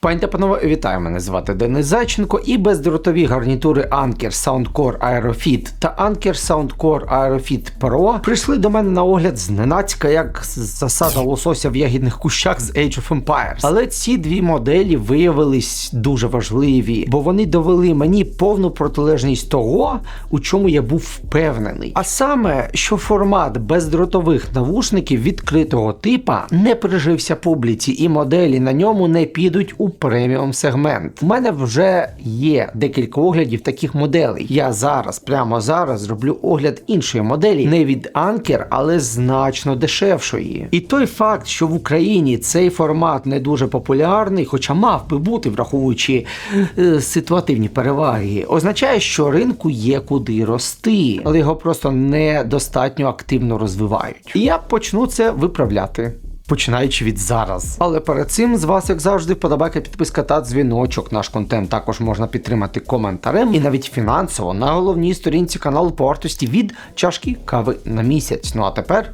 Пані та панове, вітаю, мене звати Денис Зайченко і бездротові гарнітури Anker Soundcore Aerofit та Anker Soundcore Aerofit Pro прийшли до мене на огляд зненацька, як засада лосося в ягідних кущах з Age of Empires. Але ці дві моделі виявились дуже важливі, бо вони довели мені повну протилежність того, у чому я був впевнений. А саме, що формат бездротових навушників відкритого типа не прижився публіці, і моделі на ньому не підуть у преміум сегмент. У мене вже є декілька оглядів таких моделей. Я зараз, прямо зараз, зроблю огляд іншої моделі, не від Anker, але значно дешевшої. І той факт, що в Україні цей формат не дуже популярний, хоча мав би бути, враховуючи е, ситуативні переваги, означає, що ринку є куди рости, але його просто недостатньо активно розвивають. І я почну це виправляти. Починаючи від зараз. Але перед цим з вас, як завжди, вподобайка, підписка та дзвіночок. Наш контент також можна підтримати коментарем і навіть фінансово на головній сторінці каналу по вартості від чашки кави на місяць. Ну а тепер.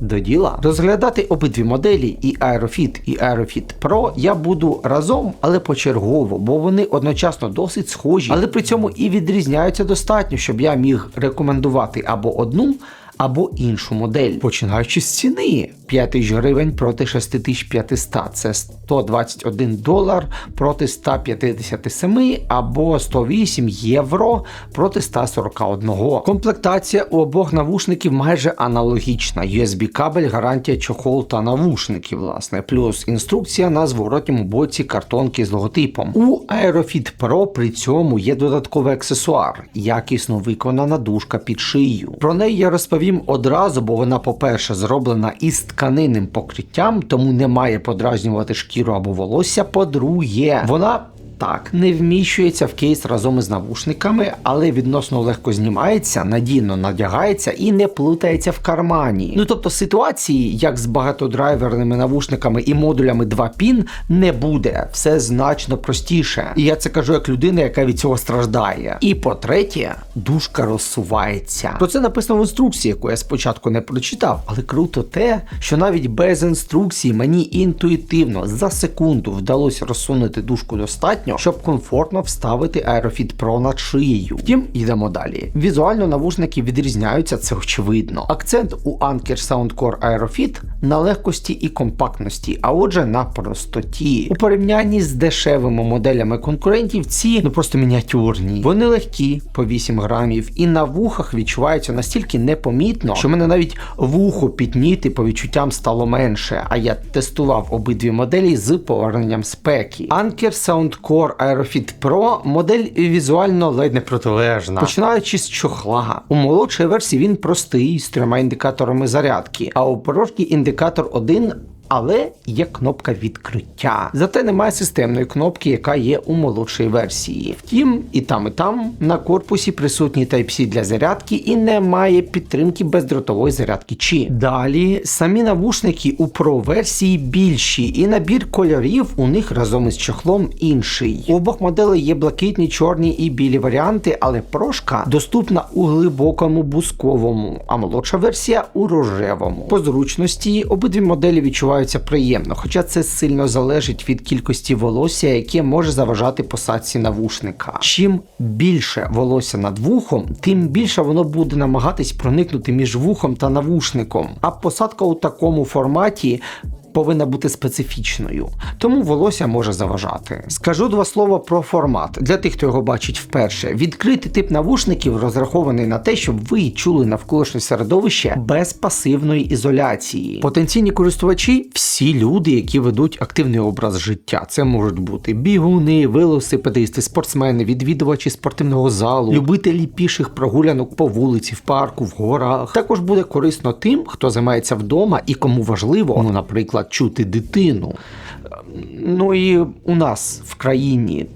До діла розглядати обидві моделі і Aerofit, і Aerofit Pro я буду разом, але почергово, бо вони одночасно досить схожі, але при цьому і відрізняються достатньо, щоб я міг рекомендувати або одну, або іншу модель, починаючи з ціни 5 тисяч гривень проти 6500. Це 121 долар проти 157 або 108 євро проти 141. Комплектація у обох навушників майже аналогічна. USB кабель, гарантія чохол та навушники, власне, плюс інструкція на зворотньому боці картонки з логотипом. У Aerofit Pro при цьому є додатковий аксесуар, якісно виконана дужка під шию. Про неї я розповім одразу, бо вона, по-перше, зроблена із тканинним покриттям, тому не має подразнювати шкіру або волосся. По-друге, вона. Так, не вміщується в кейс разом із навушниками, але відносно легко знімається, надійно надягається і не плутається в кармані. Ну тобто ситуації, як з багатодрайверними навушниками і модулями 2 пін, не буде. Все значно простіше. І я це кажу як людина, яка від цього страждає. І по-третє, дужка розсувається. Про це написано в інструкції, яку я спочатку не прочитав, але круто те, що навіть без інструкції мені інтуїтивно за секунду вдалося розсунути дужку достатньо щоб комфортно вставити Aerofit Pro над шиєю. Втім, йдемо далі. Візуально навушники відрізняються, це очевидно. Акцент у Anker Soundcore Aerofit на легкості і компактності, а отже, на простоті. У порівнянні з дешевими моделями конкурентів, ці ну просто мініатюрні. Вони легкі по 8 грамів, і на вухах відчуваються настільки непомітно, що мене навіть вухо підніти по відчуттям стало менше. А я тестував обидві моделі з поверненням спеки. Anker Soundcore Core Aerofit Pro модель візуально ледь не протилежна. Починаючи з чохла. У молодшій версії він простий з трьома індикаторами зарядки, а у порожній індикатор 1 але є кнопка відкриття. Зате немає системної кнопки, яка є у молодшій версії. Втім, і там, і там на корпусі присутні Type-C для зарядки і немає підтримки бездротової зарядки. Чи далі самі навушники у Pro версії більші, і набір кольорів у них разом із чохлом інший. У обох моделей є блакитні, чорні і білі варіанти, але прошка доступна у глибокому бусковому, а молодша версія у рожевому. По зручності обидві моделі відчувають почуваються приємно, хоча це сильно залежить від кількості волосся, яке може заважати посадці навушника. Чим більше волосся над вухом, тим більше воно буде намагатись проникнути між вухом та навушником. А посадка у такому форматі повинна бути специфічною, тому волосся може заважати. Скажу два слова про формат для тих, хто його бачить вперше. Відкритий тип навушників розрахований на те, щоб ви чули навколишнє середовище без пасивної ізоляції. Потенційні користувачі всі люди, які ведуть активний образ життя. Це можуть бути бігуни, велосипедисти, спортсмени, відвідувачі спортивного залу, любителі піших прогулянок по вулиці, в парку, в горах. Також буде корисно тим, хто займається вдома і кому важливо, ну, наприклад чути дитину. Ну і у нас в країні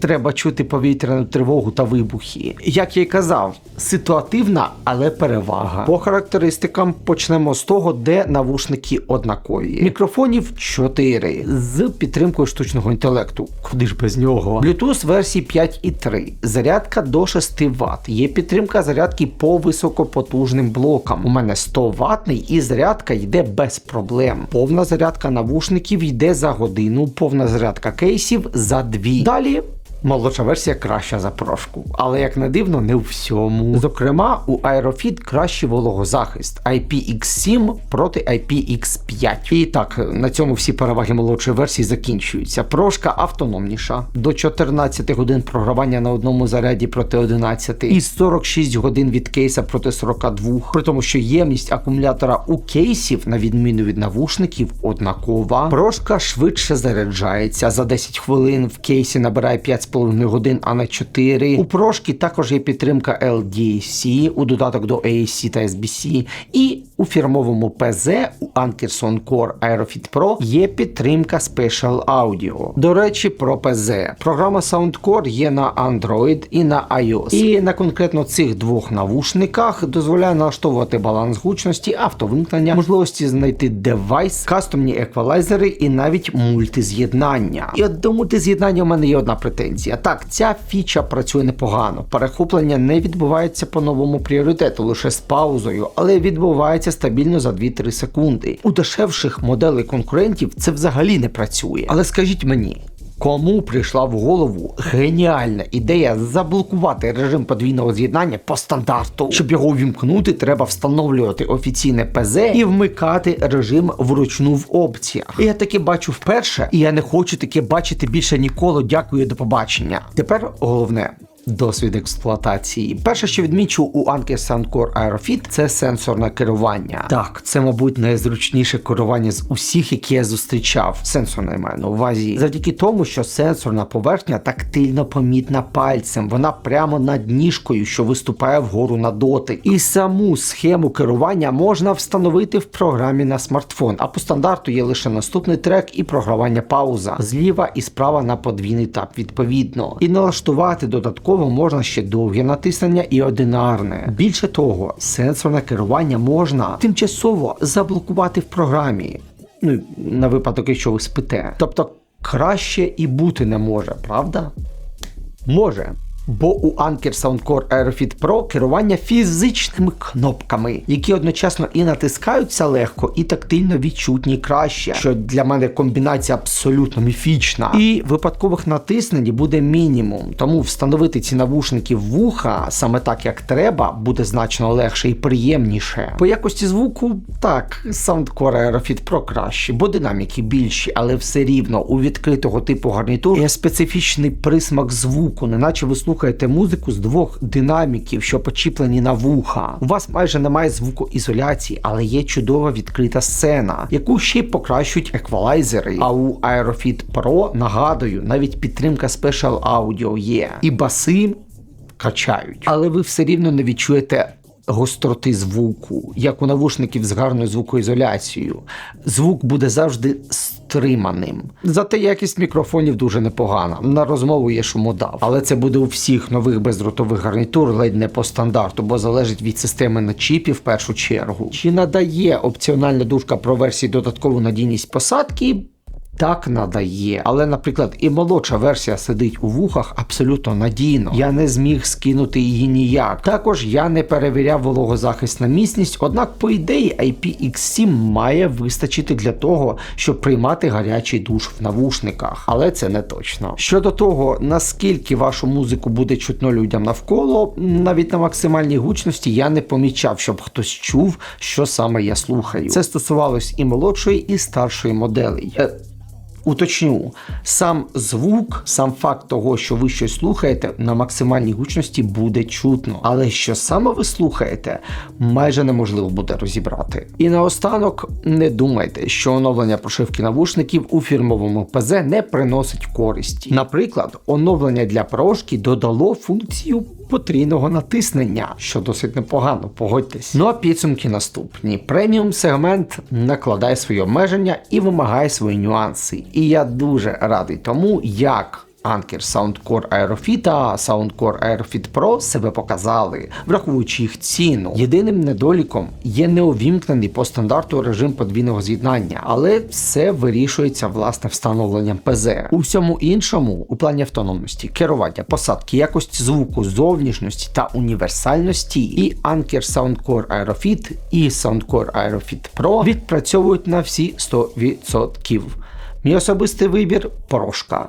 треба чути повітряну тривогу та вибухи. Як я й казав, ситуативна, але перевага. По характеристикам почнемо з того, де навушники однакові. Мікрофонів 4 з підтримкою штучного інтелекту. Куди ж без нього? Bluetooth версії 5.3. Зарядка до 6 Вт. Є підтримка зарядки по високопотужним блокам. У мене 100 ватний і зарядка йде без проблем. Повна зарядка навушників йде за годину, повна зарядка кейсів за 2. Далі Молодша версія краща за прошку, але як не дивно, не у всьому. Зокрема, у Aerofit кращий вологозахист IPX7 проти IPX5. І так, на цьому всі переваги молодшої версії закінчуються. Прошка автономніша, до 14 годин програвання на одному заряді проти 11 і 46 годин від кейса проти 42, при тому, що ємність акумулятора у кейсів, на відміну від навушників, однакова. Прошка швидше заряджається. За 10 хвилин в кейсі набирає 5,5 годин, а не 4. У прошки також є підтримка LDC, у додаток до AAC та SBC. І у фірмовому ПЗ у Ankerson Core Aerofit Pro є підтримка Special Audio. До речі, про ПЗ. Програма Soundcore є на Android і на iOS. І на конкретно цих двох навушниках дозволяє налаштовувати баланс гучності, автовимкнення, можливості знайти девайс, кастомні еквалайзери і навіть мультиз'єднання. І от до мультиз'єднання у мене є одна претензія. Так, ця фіча працює непогано. Перехоплення не відбувається по новому пріоритету, лише з паузою, але відбувається стабільно за 2-3 секунди. У дешевших моделей конкурентів це взагалі не працює. Але скажіть мені. Кому прийшла в голову геніальна ідея заблокувати режим подвійного з'єднання по стандарту? Щоб його увімкнути, треба встановлювати офіційне ПЗ і вмикати режим вручну в опціях. Я таке бачу вперше, і я не хочу таке бачити більше ніколи. Дякую, до побачення. Тепер головне. Досвід експлуатації. Перше, що відмічу у Anker Soundcore Aerofit, це сенсорне керування. Так, це, мабуть, найзручніше керування з усіх, які я зустрічав. Сенсорне я маю на увазі. Завдяки тому, що сенсорна поверхня тактильно помітна пальцем. Вона прямо над ніжкою, що виступає вгору на дотик. І саму схему керування можна встановити в програмі на смартфон. А по стандарту є лише наступний трек і програвання пауза. Зліва і справа на подвійний тап відповідно. І налаштувати додатково можна ще довге натиснення і одинарне. Більше того, сенсорне керування можна тимчасово заблокувати в програмі. Ну, на випадок, якщо ви спите. Тобто краще і бути не може, правда? Може. Бо у Anker Soundcore Aerofit Pro керування фізичними кнопками, які одночасно і натискаються легко, і тактильно відчутні краще, що для мене комбінація абсолютно міфічна. І випадкових натиснень буде мінімум. Тому встановити ці навушники в вуха саме так, як треба, буде значно легше і приємніше. По якості звуку, так, Soundcore Aerofit Pro краще, бо динаміки більші, але все рівно у відкритого типу гарнітур є специфічний присмак звуку, неначе ви слухаєте музику з двох динаміків, що почіплені на вуха. У вас майже немає звукоізоляції, але є чудова відкрита сцена, яку ще покращують еквалайзери. А у Aerofit Pro, нагадую, навіть підтримка Special Audio є. І баси качають. Але ви все рівно не відчуєте. Гостроти звуку, як у навушників з гарною звукоізоляцією. Звук буде завжди стриманим. Зате якість мікрофонів дуже непогана. На розмову є шумодав. Але це буде у всіх нових бездротових гарнітур ледь не по стандарту, бо залежить від системи на чіпі в першу чергу. Чи надає опціональна дужка про версії додаткову надійність посадки? Так надає, але, наприклад, і молодша версія сидить у вухах абсолютно надійно. Я не зміг скинути її ніяк. Також я не перевіряв вологозахист на міцність, однак, по ідеї, IPX7 має вистачити для того, щоб приймати гарячий душ в навушниках, але це не точно. Щодо того, наскільки вашу музику буде чутно людям навколо, навіть на максимальній гучності я не помічав, щоб хтось чув, що саме я слухаю. Це стосувалось і молодшої, і старшої моделей. Уточню, сам звук, сам факт того, що ви щось слухаєте, на максимальній гучності буде чутно. Але що саме ви слухаєте, майже неможливо буде розібрати. І наостанок не думайте, що оновлення прошивки навушників у фірмовому ПЗ не приносить користі. Наприклад, оновлення для прошки додало функцію потрійного натиснення, що досить непогано, погодьтесь. Ну а підсумки наступні: преміум сегмент накладає свої обмеження і вимагає свої нюанси. І я дуже радий тому, як Anker Soundcore Aerofit та Soundcore Aerofit Pro себе показали, враховуючи їх ціну. Єдиним недоліком є неувімкнений по стандарту режим подвійного з'єднання, але все вирішується власне встановленням ПЗ. У всьому іншому, у плані автономності, керування, посадки, якості звуку, зовнішності та універсальності, і Anker Soundcore Aerofit і Soundcore Aerofit Pro відпрацьовують на всі 100%. Мій особистий вибір порошка.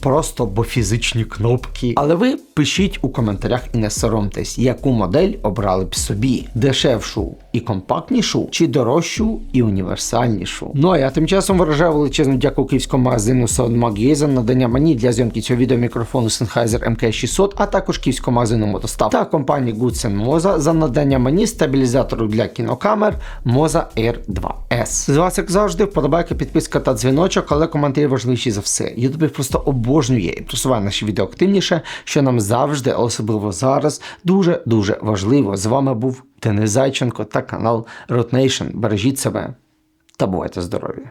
Просто бо фізичні кнопки. Але ви пишіть у коментарях і не соромтесь, яку модель обрали б собі: дешевшу і компактнішу, чи дорожчу і універсальнішу. Ну а я тим часом виражаю величезну дяку київському магазину Soundmag за надання мені для зйомки цього відео мікрофону Sennheiser MK600, а також київському магазину Мотостав та компанії Goodsen Moza за надання мені стабілізатору для кінокамер Moza Air 2S. З вас, як завжди, вподобайка, підписка та дзвіночок, але коментарі важливіші за все. Їх просто обожнює і просуває наші відео активніше, що нам завжди, особливо зараз, дуже дуже важливо. З вами був Денис Зайченко та канал Road Nation. Бережіть себе та бувайте здорові!